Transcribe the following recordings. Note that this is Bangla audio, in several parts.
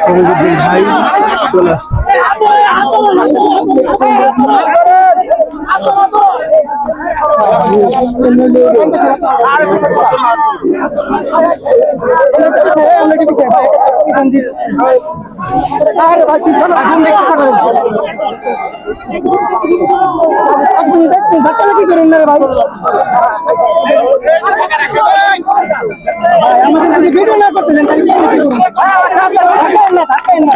ফরিদুদ্দিন ভাই চলে আসছে কি করেন ভাই। ভিডিও না করতে দেন তাহলে কি করব? থাকেন না, থাকেন না, থাকেন না।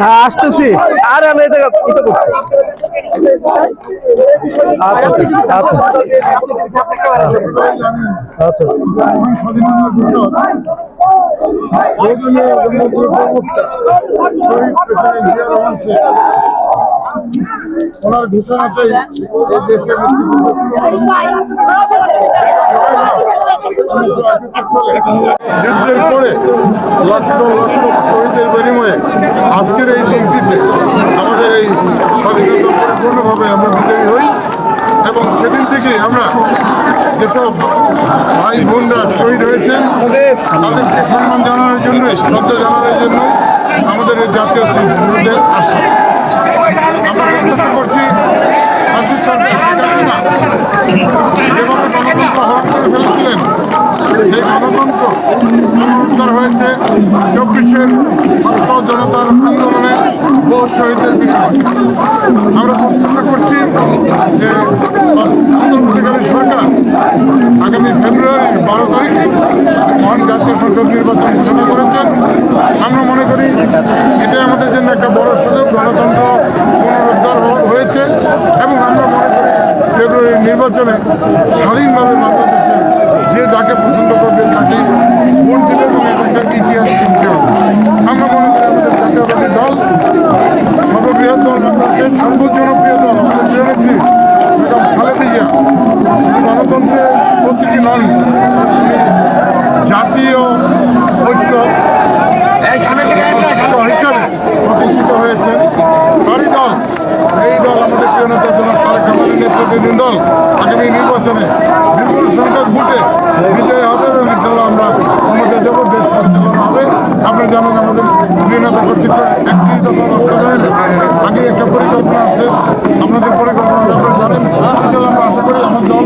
হ্যাঁ আসতেছি আরে আমি এটা এটা করছি আচ্ছা আছে, আচ্ছা আচ্ছা ওনার ঘোষণাতেই এই দেশের। যুদ্ধের পরে লক্ষ লক্ষ শহীদের বিনিময়ে আজকের এই দিনটিতে আমাদের এই স্বাধীনতা পরিপূর্ণভাবে আমরা বিজয়ী হই এবং সেদিন থেকে আমরা যেসব ভাই বোনরা শহীদ হয়েছেন, তাদেরকে সম্মান জানানোর জন্য শ্রদ্ধা জানানোর জন্য আমাদের এই জাতীয় স্মৃতিসৌধে আসা আমরা প্রত্যাশা করছি ফাঁসির সরকার শেখ হাসিনা যেভাবে গণতন্ত্র হরণ করে ফেলেছিলেন সেই গণতন্ত্র পুনরুদ্ধার হয়েছে চব্বিশের ছাত্র জনতার আন্দোলনে বহু শহীদের আমরা প্রত্যাশা করছি যে অন্তর্বর্তীকালীন সরকার আগামী ফেব্রুয়ারির বারো তারিখে মহান জাতীয় সংসদ নির্বাচন ঘোষণা করেছেন। আমরা মনে করি এটাই আমাদের জন্য একটা বড় সুযোগ। গণতন্ত্র পুনরুদ্ধার হয়েছে এবং আমরা মনে করি ফেব্রুয়ারির নির্বাচনে স্বাধীনভাবে রয়েছেন তারই দল, এই দল আমাদের প্রিয় নেতা জনাব তারেক রহমানের নেতৃত্বাধীন দল। আগামী নির্বাচনে বিপুল সংখ্যক ভোটে বিজয় হবে এবং ইনশাল্লাহ আমরা আমাদের দেব দেশ পরিচালনা হবে। আপনারা জানেন আমাদের প্রিয় নেতা কর্তৃক একত্রিত দফা বাস্তবায়নে আগে একটা পরিকল্পনা আছে। আপনাদের পরিকল্পনা আপনারা জানেন। ইনশাল্লাহ আমরা আশা করি আমার দল